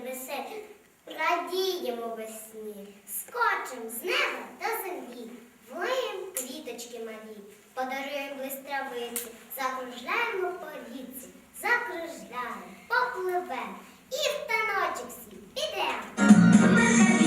дітки радіємо весні, скочимо з неба до землі, Млиєм квіточки малі, подаруємо близ закружляємо по річці, закружляємо, попливемо. І в таночок всі підемо.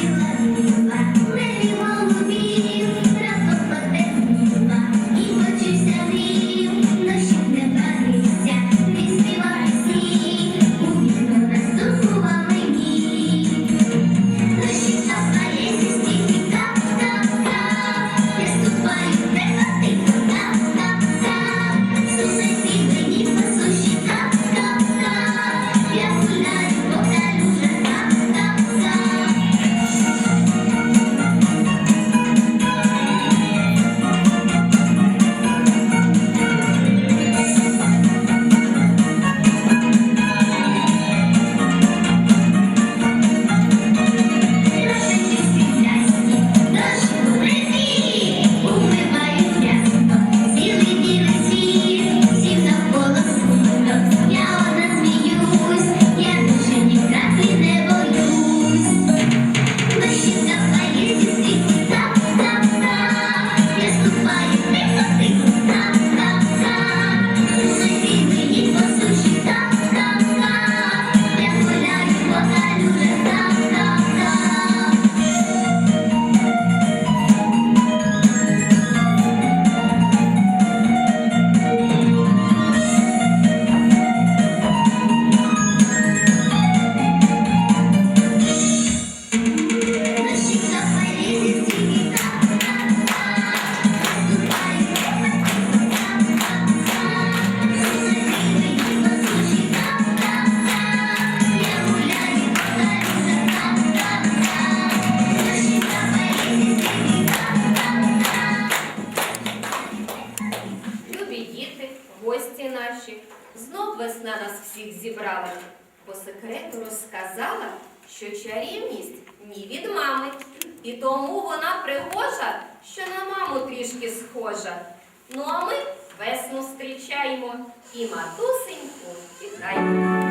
весна нас всіх зібрала, по секрету розказала, що чарівність ні від мами. І тому вона пригожа, що на маму трішки схожа. Ну а ми весну зустрічаємо і матусеньку, і хай.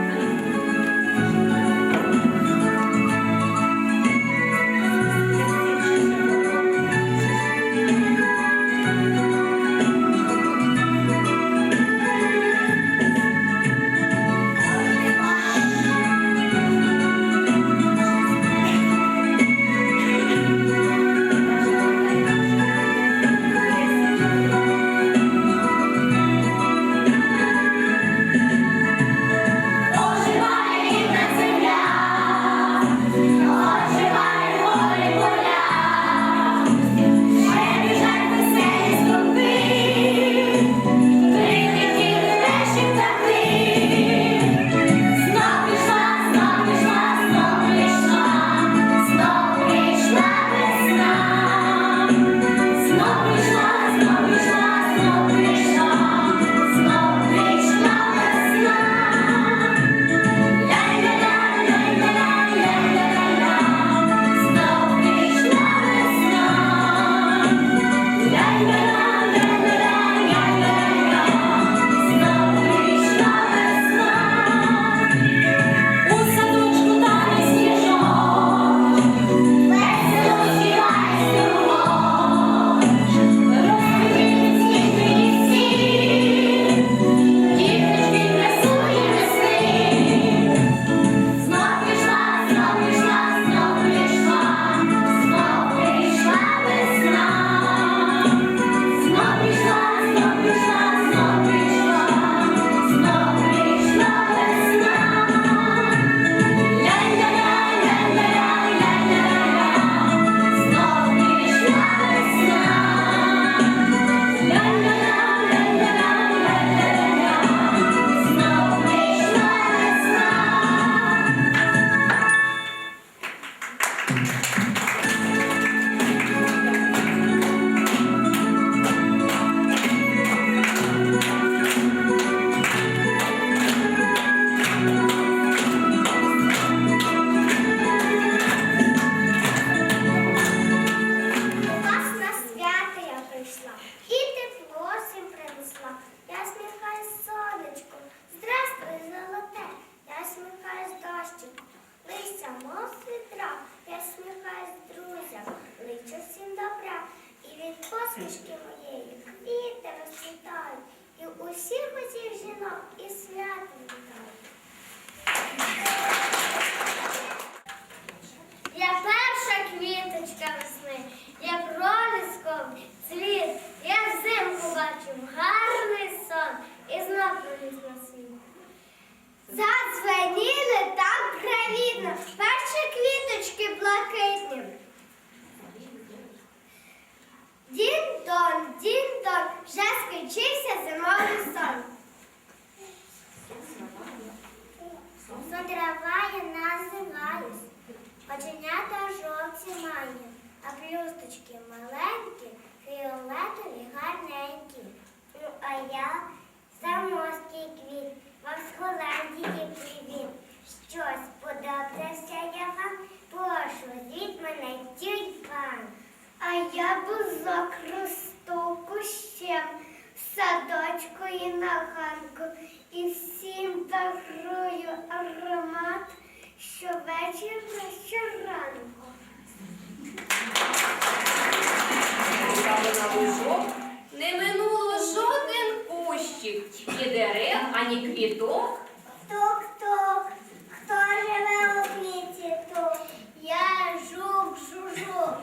Квіток. Тук-тук, хто живе у квіті тут? Я жук жужу.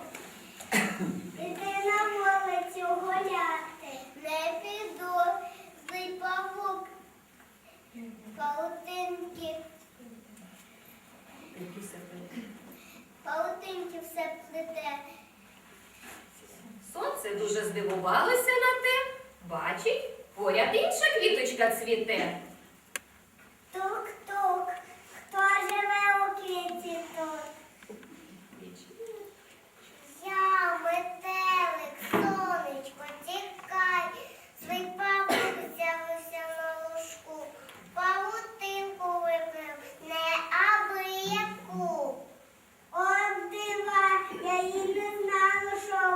Іди на вулицю гуляти, не піду, злий павук, паутинки, паутинки все плете. Сонце дуже здивувалося на те. Бачить, поряд інша квіточка цвіте. Тук-тук, хто живе у кінці тут? Я метелик, сонечко, тікай, свій павук взявся на павутинку випив, не. От дива, я її не знала,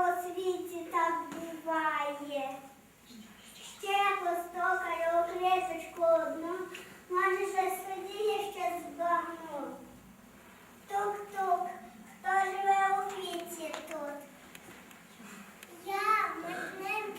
у світі так буває. Ще постукаю клеточку одну мене щось подіє, ще збагнув. Тук-тук, хто живе у квітці тут? Я митним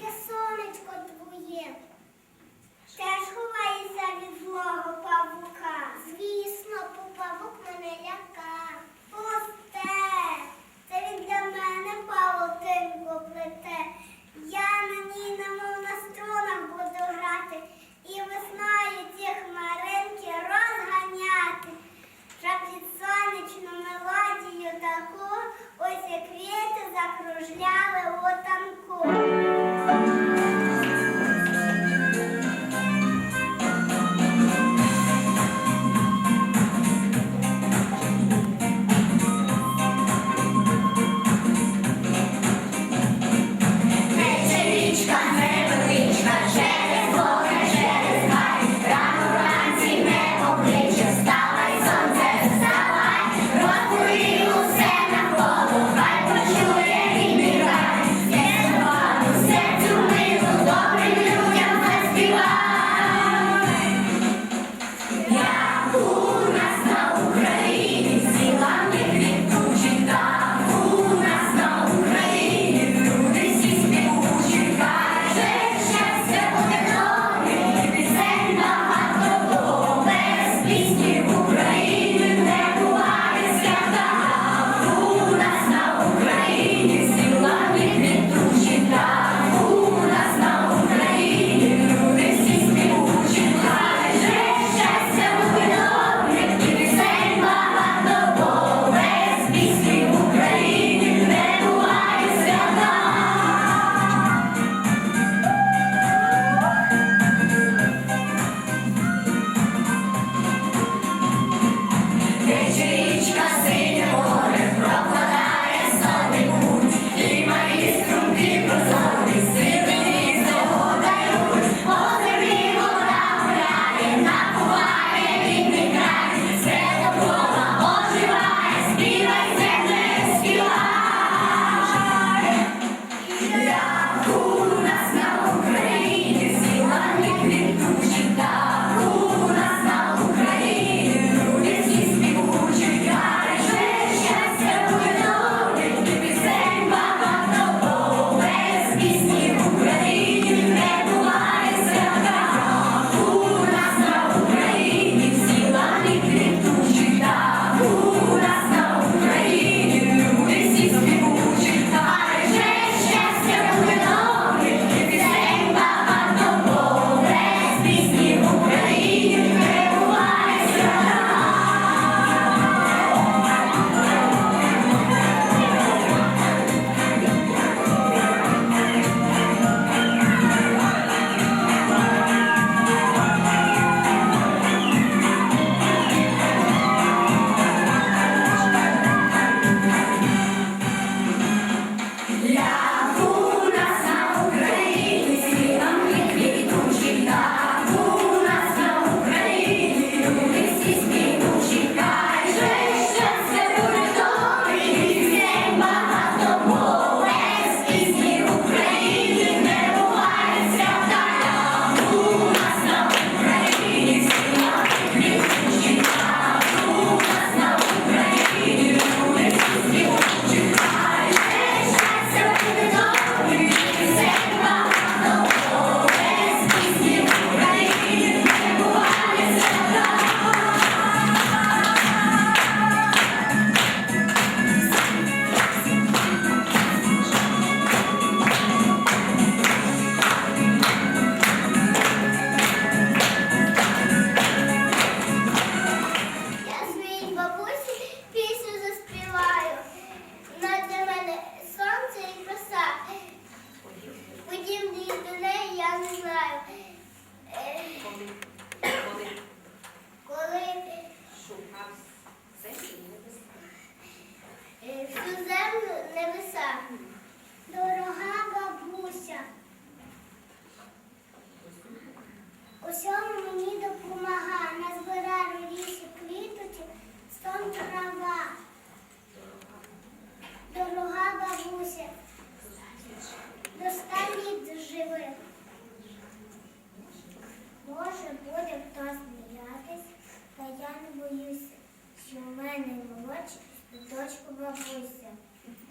доч, дочку бабуся,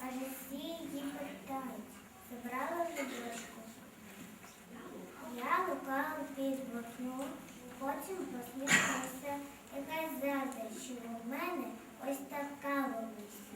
а всі її питають, забрала вже дочку. Я лукала під вікно, потім посміхнувся і казати, що у мене ось така бабуся.